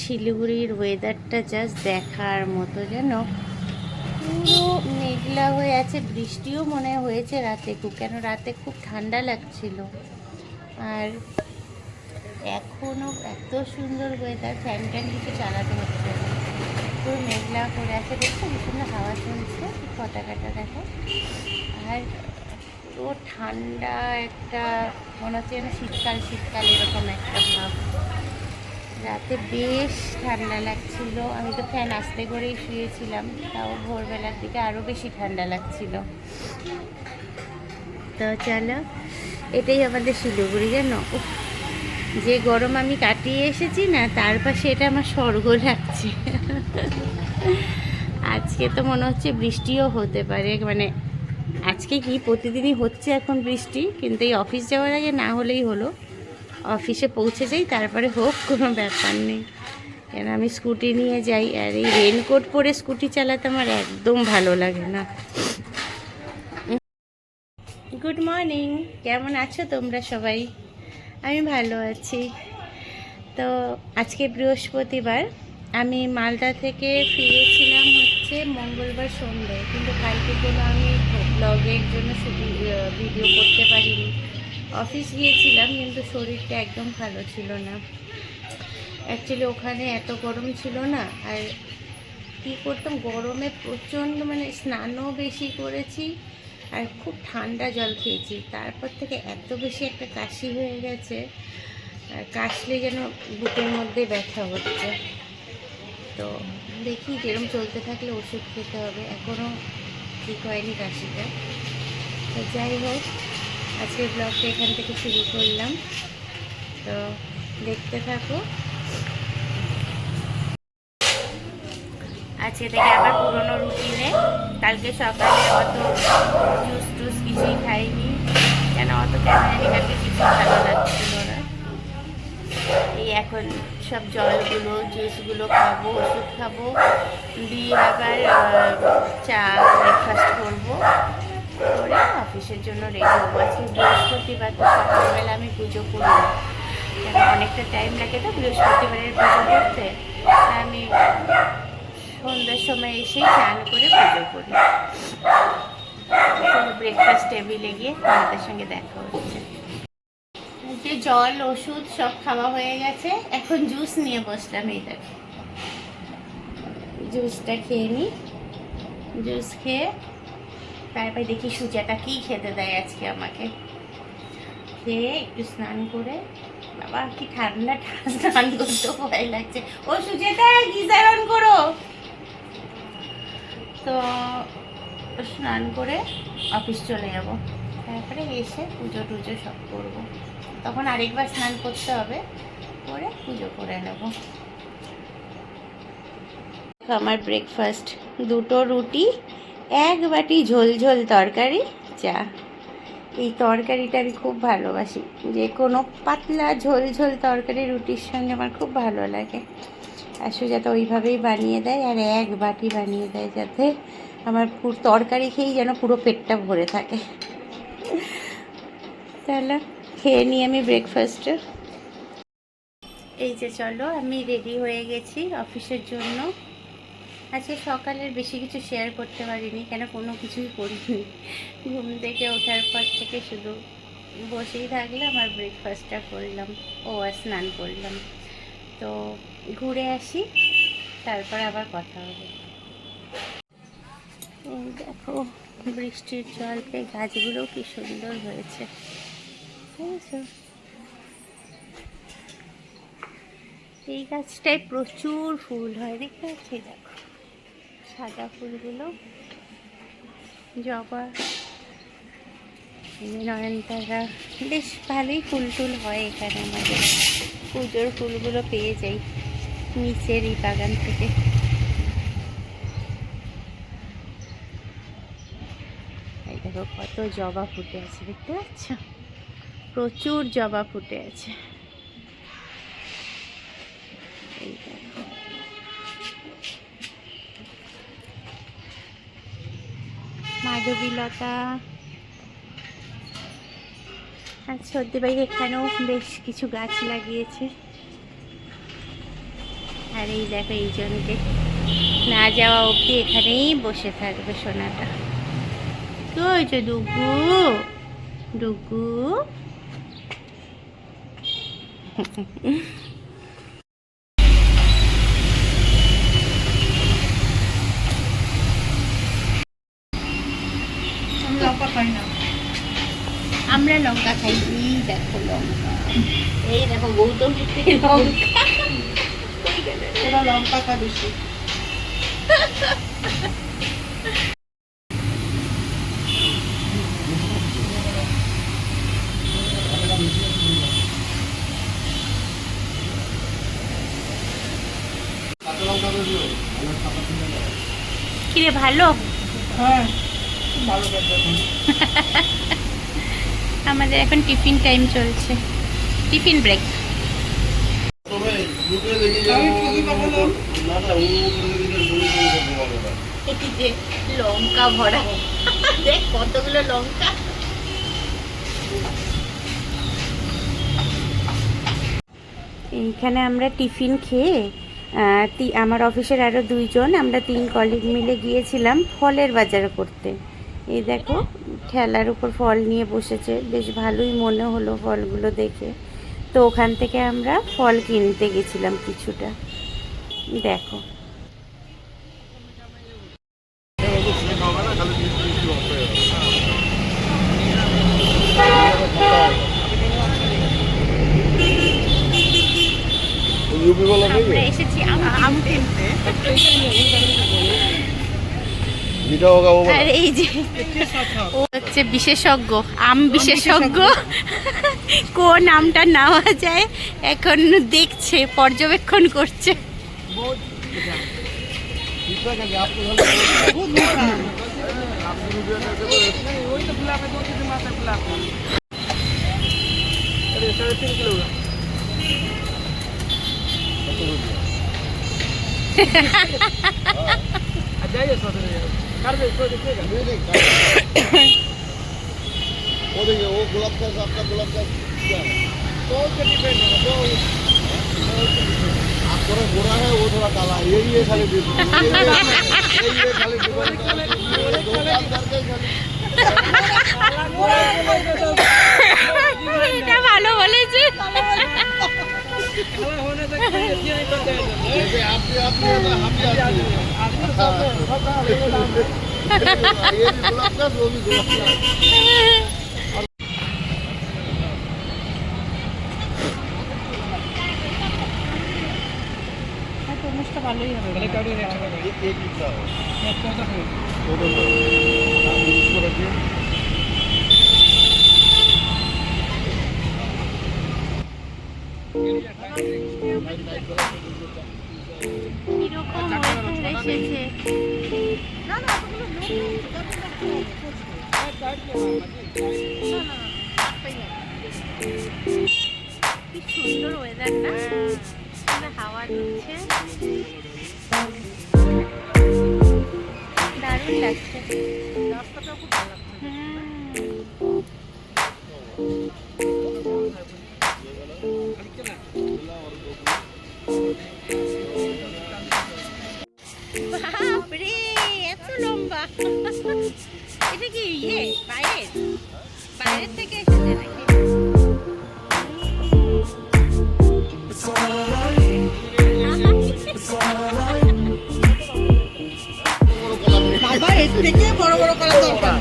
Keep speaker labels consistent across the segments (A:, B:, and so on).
A: শিলিগুড়ির ওয়েদারটা জাস্ট দেখার মতো যেন পুরো মেঘলা হয়ে আছে। বৃষ্টিও মনে হয়েছে রাতে খুব কেন রাতে খুব ঠান্ডা লাগছিল। আর এখনও এত সুন্দর ওয়েদার ফ্যান ট্যান কিছু চালাতে হচ্ছে পুরো মেঘলা করে আছে, দেখছ সুন্দর হাওয়া চলছে পতাকাটা দেখো। আর পুরো ঠান্ডা একটা মনে হচ্ছে যেন শীতকাল শীতকাল এরকম একটা ভাব। রাতে বেশ ঠান্ডা লাগছিল। আমি তো ফ্যান আসতে করেই শুয়েছিলাম, তাও ভোরবেলার দিকে আরও বেশি ঠান্ডা লাগছিল। তো চলো, এটাই আমাদের শিলিগুড়ি, জানো? যে গরম আমি কাটিয়ে এসেছি না, তার পাশে এটা আমার স্বর্গ লাগছে। আজকে তো মনে হচ্ছে বৃষ্টিও হতে পারে মানে আজকে কি প্রতিদিনই হচ্ছে এখন বৃষ্টি, কিন্তু এই অফিস যাওয়ার আগে না হলেই হলো। অফিসে পৌঁছে যাই, তারপরে হোক, কোনো ব্যাপার নেই। কেন, আমি স্কুটি নিয়ে যাই, আর এই রেনকোট পরে স্কুটি চালাতে আমার একদম ভালো লাগে না। গুড মর্নিং কেমন আছো তোমরা সবাই? আমি ভালো আছি। তো আজকে বৃহস্পতিবার, আমি মালদা থেকে ফিরেছিলাম হচ্ছে মঙ্গলবার সন্ধ্যায়, কিন্তু কালকে কোনো আমি ব্লগের জন্য শুধু ভিডিও করতে পারিনি। অফিস গিয়েছিলাম, কিন্তু শরীরটা একদম ভালো ছিল না। অ্যাকচুয়ালি ওখানে এত গরম ছিল না, আর কী করতাম, গরমে প্রচণ্ড মানে স্নানও বেশি করেছি, আর খুব ঠান্ডা জল খেয়েছি। তারপর থেকে এত বেশি একটা কাশি হয়ে গেছে কাশলে যেন বুকের মধ্যে ব্যথা হচ্ছে। তো দেখি যেরকম চলতে থাকলে ওষুধ খেতে হবে এখনও ঠিক হয়নি কাশিটা। তো যাই হোক আজকের ব্লগটা এখান থেকে শুরু করলাম। তো দেখতে থাকো। আজকে থেকে আবার পুরনো রুটিনে কালকে সকালে অত জুস টুস কিছুই খাইনি। কেন অত ক্যামেরা কালকে কিছু ভালো লাগছিল না। এই এখন সব জলগুলো জুসগুলো খাব, ওষুধ খাব। দিয়ে আবার চা ব্রেকফাস্ট করব। করে অফিসের জন্য রেডি হব আজকে বৃহস্পতিবার তো সকালবেলা আমি পুজো করি কেন, অনেকটা টাইম লাগে তো বৃহস্পতিবারের পুজো করতে। আমি সন্ধ্যার সময় এসেই চান করে পুজো করি। ব্রেকফাস্ট টেবিলে গিয়ে আমাদের সঙ্গে দেখা হচ্ছে। যে জল, ওষুধ সব খাওয়া হয়ে গেছে। এখন জুস নিয়ে বসলাম এই দেখো। জুসটা খেয়ে নিই জুস খেয়ে তারপরে দেখি সুজাটা কি খেতে দেয় আজকে আমাকে। খেয়ে একটু স্নান করে। বাবা, কি ঠান্ডা, স্নান করতে ভয় লাগছে। ও সুজেতা, গিজার অন করো। তো স্নান করে অফিস চলে যাব। তারপরে এসে পুজো টুজো সব করব। তখন আরেকবার স্নান করতে হবে, করে পুজো করে নেব। আমার ব্রেকফাস্ট দুটো রুটি এক বাটি ঝোল ঝোল তরকারি চা এই তরকারিটা আমি খুব ভালোবাসি। যে কোনো পাতলা ঝোল ঝোল তরকারি রুটির সঙ্গে আমার খুব ভালো লাগে। আর সুজাতা ওইভাবেই বানিয়ে দেয়, আর এক বাটি বানিয়ে দেয় যাতে আমার পুরো তরকারি খেয়েই যেন পুরো পেটটা ভরে থাকে। তাহলে খেয়ে নিই আমি ব্রেকফাস্টে এই যে চলো, আমি রেডি হয়ে গেছি অফিসের জন্য। আজকে সকালের বেশি কিছু শেয়ার করতে পারিনি, কেন কোনো কিছুই করিনি। ঘুম থেকে ওঠার পর থেকে শুধু বসেই থাকলাম আর ব্রেকফাস্টটা করলাম ও আর স্নান করলাম। তো ঘুরে আসি, তারপর আবার কথা হবে। দেখো, বৃষ্টির জল পেয়ে গাছগুলো কি সুন্দর হয়েছে? এই গাছটায় প্রচুর ফুল হয়, দেখতে পাচ্ছি? দেখো সাদা ফুলগুলো, জবা, নয়নতারা, বেশ ভালোই ফুল টুল হয় এখানে আমাদের। পুজোর ফুলগুলো পেয়ে যাই নিচের এই বাগান থেকে। দেখো কত জবা ফুটে আছে, দেখতে পাচ্ছ? প্রচুর জবা ফুটে আছে। মাধবীলতা আর সর্দি ভাই এখানেও বেশ কিছু গাছ লাগিয়েছে আর এই দেখো এইজনকে না যাওয়া অবধি এখানেই বসে থাকবে সোনাটা কি হয়েছে ডুগু ডুগু
B: খাই না।
A: আমরা লঙ্কা খাই। এই দেখো লঙ্কা। এই দেখো গৌতমীতে লঙ্কা।
B: লঙ্কা খা বেশি।
A: কিরে ভালো?
B: হ্যাঁ।
A: আমাদের এখন টিফিন টাইম চলছে। Tiffin break. লঙ্কা ভরা। দেখ কতগুলো লঙ্কা। এইখানে আমরা টিফিন খেয়ে আমার অফিসের আরও দুইজন আমরা তিন কলিগ মিলে গিয়েছিলাম ফলের বাজার করতে। এই দেখো, খেলার উপর ফল নিয়ে বসেছে। বেশ ভালোই মনে হলো ফলগুলো দেখে। তো ওখান থেকে আমরা ফল কিনতে গেছিলাম কিছুটা। দেখো। আর এই যে ও হচ্ছে বিশেষজ্ঞ আম বিশেষজ্ঞ। কোন আমটা নেওয়া যায় এখন দেখছে পর্যবেক্ষণ করছে।
B: খুব মিঠা
C: वो ওদিকে ও গোলাপ গাছ আপনার গোলাপ গাছ আপনারা গোড়া হ্যাঁ ও থোড়া কালা এই খালি খালি
A: এটা ভালো বলেছি
B: ভালোই হবে
C: এক
A: কথা ওয়েদার সুন্দর ওয়েদারটা সুন্দর হাওয়া দিচ্ছে দারুণ লাগছে।
B: রাস্তাটা খুব বাবা এর থেকে বড় বড় করার দরকার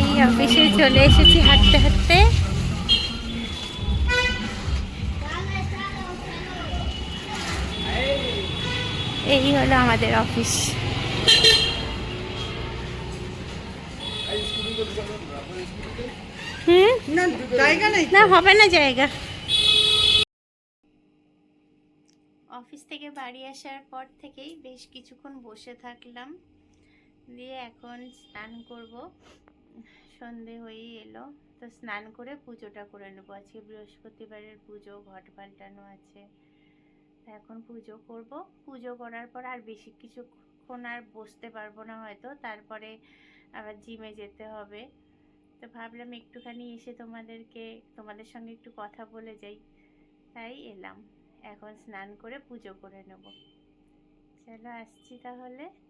A: এই অফিসে চলে এসেছি হাঁটতে হাঁটতে। এই হলো আমাদের অফিস। হুম?
B: না জায়গা নেই
A: না হবে না জায়গা। অফিস থেকে বাড়ি আসার পর থেকেই বেশ কিছুক্ষণ বসে থাকলাম। দিয়ে এখন স্নান করব। সন্ধে হয়েই এলো। তো স্নান করে পুজোটা করে নেব। আজকে বৃহস্পতিবারের পুজো, ঘট পাল্টানো আছে। এখন পুজো করব। পুজো করার পর আর বেশি কিছুক্ষণ আর বসতে পারব না হয়তো। তারপরে আবার জিমে যেতে হবে। তো ভাবলাম একটুখানি এসে তোমাদেরকে, তোমাদের সঙ্গে একটু কথা বলে যাই। তাই এলাম। এখন স্নান করে পুজো করে নেব। চলো আসছি তাহলে।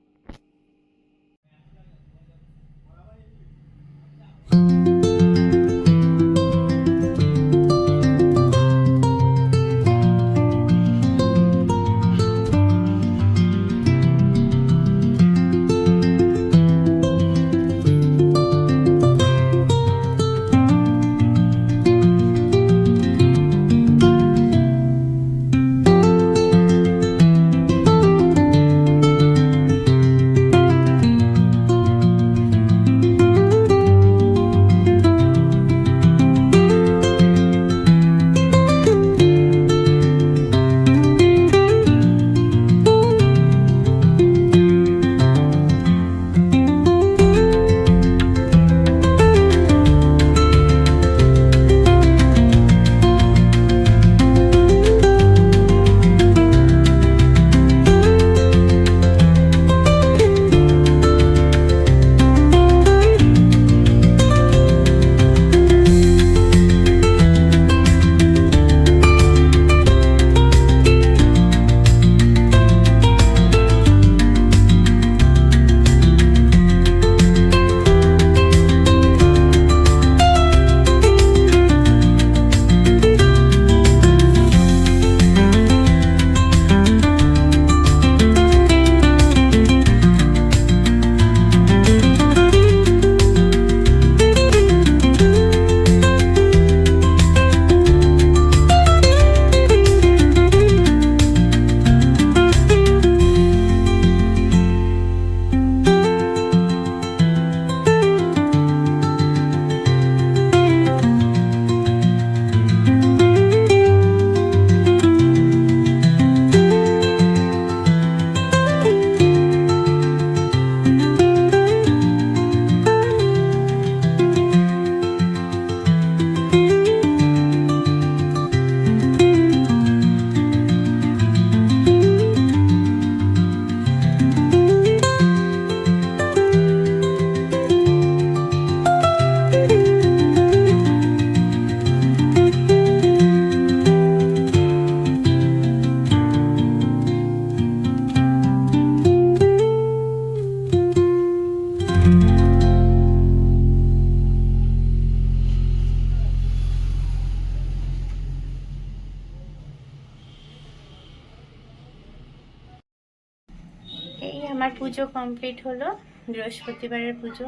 A: পুজো কমপ্লিট হলো, বৃহস্পতিবারের পুজো।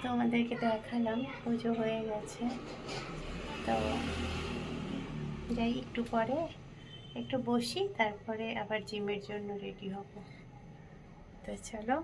A: তো আমাদেরকে দেখালাম, পুজো হয়ে গেছে। তো যাই, একটু পরে একটু বসি, তারপরে আবার জিমের জন্য রেডি হব। তো চলো।